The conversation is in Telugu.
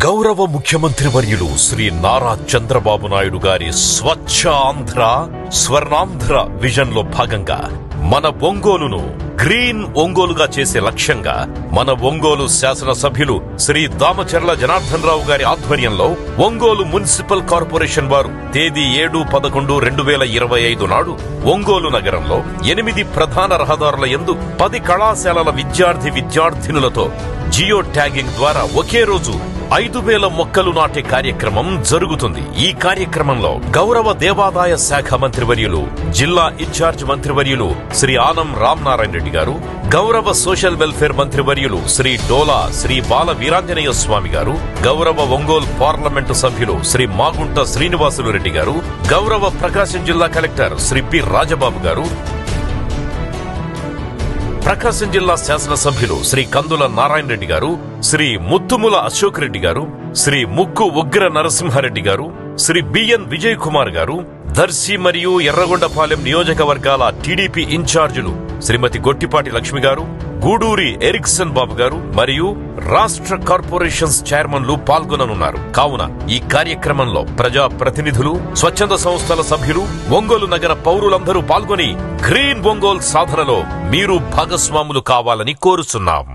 గౌరవ ముఖ్యమంత్రి వర్యులు శ్రీ నారా చంద్రబాబు నాయుడు గారి స్వచ్ఛ ఆంధ్ర స్వర్ణాంధ్ర విజన్లో భాగంగా మన ఒంగోలును గ్రీన్ ఒంగోలుగా చేసే లక్ష్యంగా మన ఒంగోలు శాసనసభ్యులు శ్రీ దామచర్ల జనార్దన్ రావు గారి ఆధ్వర్యంలో ఒంగోలు మున్సిపల్ కార్పొరేషన్ వారు తేదీ ఏడు పదకొండు రెండు వేల ఇరవై ఐదు నాడు ఒంగోలు నగరంలో ఎనిమిది ప్రధాన రహదారుల యందు పది కళాశాలల విద్యార్థి విద్యార్థినులతో జియో ట్యాగింగ్ ద్వారా ఒకే రోజు ఐదు వేల మొక్కలు నాటే కార్యక్రమం జరుగుతుంది. ఈ కార్యక్రమంలో గౌరవ దేవాదాయ శాఖ మంత్రివర్యులు జిల్లా ఇన్ఛార్జ్ మంత్రివర్యులు శ్రీ ఆనం రామనారాయణ రెడ్డి గారు గౌరవ సోషల్ వెల్ఫేర్ మంత్రివర్యులు శ్రీ డోలా శ్రీ బాల వీరాంజనేయ స్వామి గారు గౌరవ ఒంగోలు పార్లమెంటు సభ్యులు శ్రీ మాగుంట శ్రీనివాసులు రెడ్డి గారు గౌరవ ప్రకాశం జిల్లా కలెక్టర్ శ్రీ పి రాజబాబు గారు ప్రకాశం జిల్లా శాసనసభ్యులు శ్రీ కందుల నారాయణ రెడ్డి గారు శ్రీ ముత్తుముల అశోక్ రెడ్డి గారు శ్రీ ముక్కు ఉగ్ర నరసింహారెడ్డి గారు శ్రీ బిఎన్ విజయ్ కుమార్ గారు దర్శి మరియు ఎర్రగొండపాలెం నియోజకవర్గాల టీడీపీ ఇన్ఛార్జీలు శ్రీమతి గొట్టిపాటి లక్ష్మి గారు గూడూరి ఎరిక్సన్ బాబు గారు మరియు రాష్ట్ర కార్పొరేషన్స్ చైర్మన్లు పాల్గొననున్నారు. కావున ఈ కార్యక్రమంలో ప్రజా ప్రతినిధులు స్వచ్ఛంద సంస్థల సభ్యులు ఒంగోలు నగర పౌరులందరూ పాల్గొని గ్రీన్ ఒంగోల్ సాధనలో మీరు భాగస్వాములు కావాలని కోరుచున్నాం.